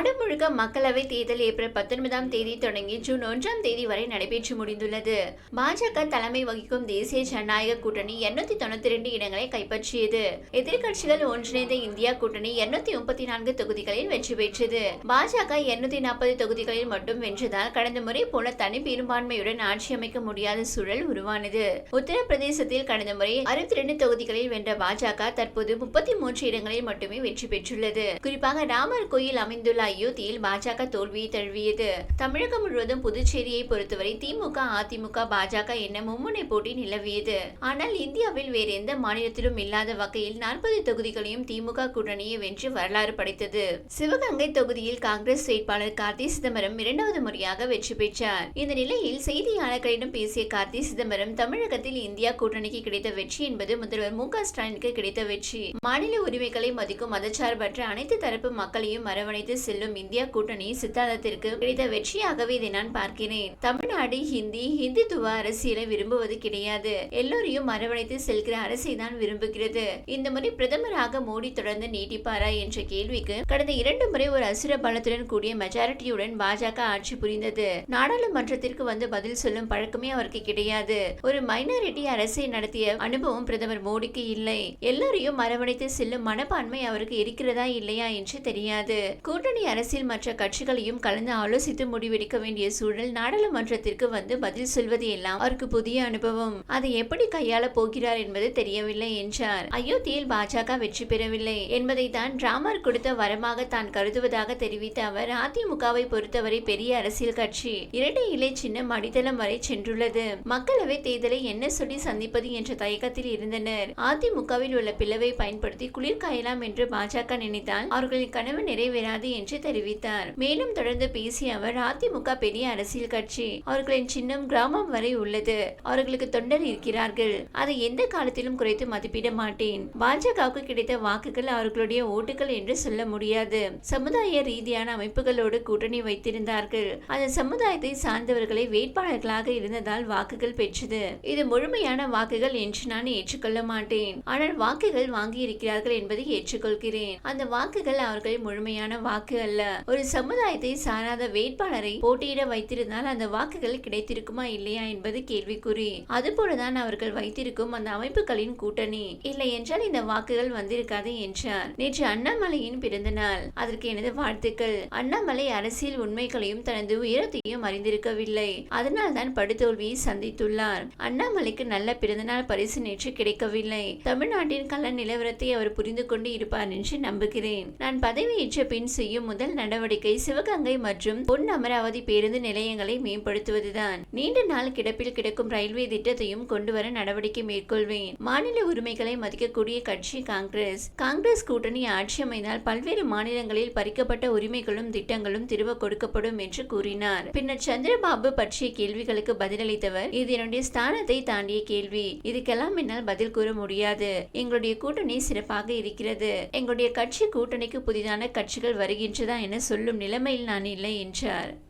நாடு முழுக்க மக்களவை தேர்தல் ஏப்ரல் பத்தொன்பதாம் தேதி தொடங்கி ஜூன் ஒன்றாம் தேதி வரை நடைபெற்று முடிந்துள்ளது. பாஜக தலைமை வகிக்கும் தேசிய ஜனநாயக கூட்டணி எண்ணூத்தி தொண்ணூத்தி ரெண்டு இடங்களை கைப்பற்றியது. எதிர்க்கட்சிகள் ஒன்றிணைந்த இந்தியா கூட்டணி எண்ணூத்தி முப்பத்தி நான்கு தொகுதிகளில் வெற்றி பெற்றது. பாஜக எண்ணூத்தி நாற்பது தொகுதிகளில் மட்டும் வென்றதால் கடந்த முறை போல தனி பெரும்பான்மையுடன் ஆட்சி அமைக்க முடியாத சூழல் உருவானது. உத்தரப்பிரதேசத்தில் கடந்த முறை அறுபத்தி ரெண்டு தொகுதிகளில் வென்ற பாஜக தற்போது முப்பத்தி மூன்று இடங்களில் மட்டுமே வெற்றி பெற்றுள்ளது. குறிப்பாக ராமர் கோயில் அமைந்துள்ள அயோத்தியில் பாஜக தோல்வியை தழுவியது. தமிழகம் முழுவதும் புதுச்சேரியை பொறுத்தவரை திமுக அதிமுக பாஜக என மும்முனை போட்டி நிலவியது. ஆனால் இந்தியாவில் வேறு எந்த மாநிலத்திலும் இல்லாத வகையில் நாற்பது தொகுதிகளையும் திமுக கூட்டணியை வென்று வரலாறு படைத்தது. சிவகங்கை தொகுதியில் காங்கிரஸ் வேட்பாளர் கார்த்தி சிதம்பரம் இரண்டாவது முறையாக வெற்றி பெற்றார். இந்த நிலையில் செய்தியாளர்களிடம் பேசிய கார்த்தி சிதம்பரம் தமிழகத்தில் இந்தியா கூட்டணிக்கு கிடைத்த வெற்றி என்பது முதல்வர் மு க ஸ்டாலினுக்கு கிடைத்த வெற்றி. மாநில உரிமைகளை மதிக்கும் மதச்சார்பற்ற அனைத்து தரப்பு மக்களையும் அரவணைத்து செல்லும் இந்தியா கூட்டணி சித்தாந்தத்திற்கு கிடைத்த வெற்றியாகவே இதை நான் பார்க்கிறேன். தமிழ்நாடு ஹிந்தி ஹிந்துத்துவ அரசியலை விரும்புவது கிடையாது. எல்லோரையும் அரவணைத்து செல்கிற அரசை தான் விரும்புகிறது. இந்த முறை பிரதமராக மோடி தொடர்ந்து நீட்டிப்பாரா என்ற கேள்விக்கு கடந்த இரண்டு முறை ஒரு அசுர பலத்துடன் கூடிய மெஜாரிட்டியுடன் பாஜக ஆட்சி புரிந்தது. நாடாளுமன்றத்திற்கு வந்து பதில் சொல்லும் பழக்கமே அவருக்கு கிடையாது. ஒரு மைனாரிட்டி அரசை நடத்திய அனுபவம் பிரதமர் மோடிக்கு இல்லை. எல்லோரையும் அரவணைத்து செல்லும் மனப்பான்மை அவருக்கு இருக்கிறதா இல்லையா என்று தெரியாது. கூட்டணி அரசியல் மற்ற கட்சிகளையும் கலந்து ஆலோசித்து முடிவெடுக்க வேண்டிய சூழல் நாடாளுமன்றத்திற்கு வந்து பதில் சொல்வது எல்லாம் அவருக்கு புதிய அனுபவம். அதை எப்படி கையாள போகிறார் என்பது தெரியவில்லை என்றார். அயோத்தியில் பாஜக வெற்றி பெறவில்லை என்பதை தான் ராமர் கொடுத்த வரமாக தான் கருதுவதாக தெரிவித்த அவர் அதிமுகவை பொறுத்தவரை பெரிய அரசியல் கட்சி. இரட்டை இலை சின்னம் அடித்தளம் வரை சென்றுள்ளது. மக்களவை தேர்தலை என்ன சொல்லி சந்திப்பது என்ற தயக்கத்தில் இருந்தனர். அதிமுகவில் உள்ள பிளவை பயன்படுத்தி குளிர் காயலாம் என்று பாஜக நினைத்தால் அவர்களின் கனவு நிறைவேறாது என்று தெரிவித்தார். மேலும் தொடர்ந்து பேசிய அவர் அதிமுக பெரிய அரசியல் கட்சி அவர்களின் சின்னம் கிராமம் வரை உள்ளது. அவர்களுக்கு தொண்டர் இருக்கிறார்கள். அதை எந்த காலத்திலும் குறைத்து மதிப்பிட மாட்டேன். பாஜகவுக்கு கிடைத்த வாக்குகள் அவர்களுடைய ஓட்டுகள் என்று சொல்ல முடியாது. சமுதாய ரீதியான அமைப்புகளோடு கூட்டணி வைத்திருந்தார்கள். அந்த சமுதாயத்தை சார்ந்தவர்களை வேட்பாளர்களாக இருந்ததால் வாக்குகள் பெற்றது. இது முழுமையான வாக்குகள் என்று நான் ஏற்றுக்கொள்ள மாட்டேன். ஆனால் வாக்குகள் வாங்கி இருக்கிறார்கள் என்பதை ஏற்றுக்கொள்கிறேன். அந்த வாக்குகள் அவர்கள் முழுமையான வாக்கு அல்ல. ஒரு சமுதாயத்தை சாராத வேட்பாளரை போட்டியிட வைத்திருந்தால் அந்த வாக்குகள் கிடைத்திருக்குமா இல்லையா என்பது கேள்விக்குறி. அதுபோலதான் அவர்கள் வைத்திருக்கும் அந்த அமைப்புகளின் கூட்டணி. இல்லை என்றால் இந்த வாக்குகள் வந்திருக்காது என்றார். நேற்று அண்ணாமலையின் பிறந்த நாள். அதற்கு எனது வாழ்த்துக்கள். அண்ணாமலை அரசியல் உண்மைகளையும் தனது உயரத்தையும் அறிந்திருக்கவில்லை. அதனால் தான் படுதோல்வியை சந்தித்துள்ளார். அண்ணாமலைக்கு நல்ல பிறந்தநாள் பரிசு நேற்று கிடைக்கவில்லை. தமிழ்நாட்டின் கள்ள நிலவரத்தை அவர் புரிந்து கொண்டு இருப்பார் என்று நம்புகிறேன். நான் பதவியேற்ற பின் செய்யும் முதல் நடவடிக்கை சிவகங்கை மற்றும் பொன் அமராவதி பேருந்து நிலையங்களை மேம்படுத்துவதுதான். நீண்ட நாள் கிடப்பில் கிடக்கும் ரயில்வே திட்டத்தையும் கொண்டு வர நடவடிக்கை மேற்கொள்வேன். மாநில உரிமைகளை மதிக்கக்கூடிய கட்சி காங்கிரஸ். காங்கிரஸ் கூட்டணி ஆட்சி அமைந்தால் பல்வேறு மாநிலங்களில் பறிக்கப்பட்ட உரிமைகளும் திட்டங்களும் திரும்ப கொடுக்கப்படும் என்று கூறினார். பின்னர் சந்திரபாபு பற்றிய கேள்விகளுக்கு பதிலளித்தவர் இது என்னுடைய ஸ்தானத்தை தாண்டிய கேள்வி. இதுக்கெல்லாம் என்னால் பதில் கூற முடியாது. எங்களுடைய கூட்டணி சிறப்பாக இருக்கிறது. எங்களுடைய கட்சி கூட்டணிக்கு புதிதான கட்சிகள் வருகின்றதா என சொல்லும் நிலைமையில் நான் இல்லை என்றார்.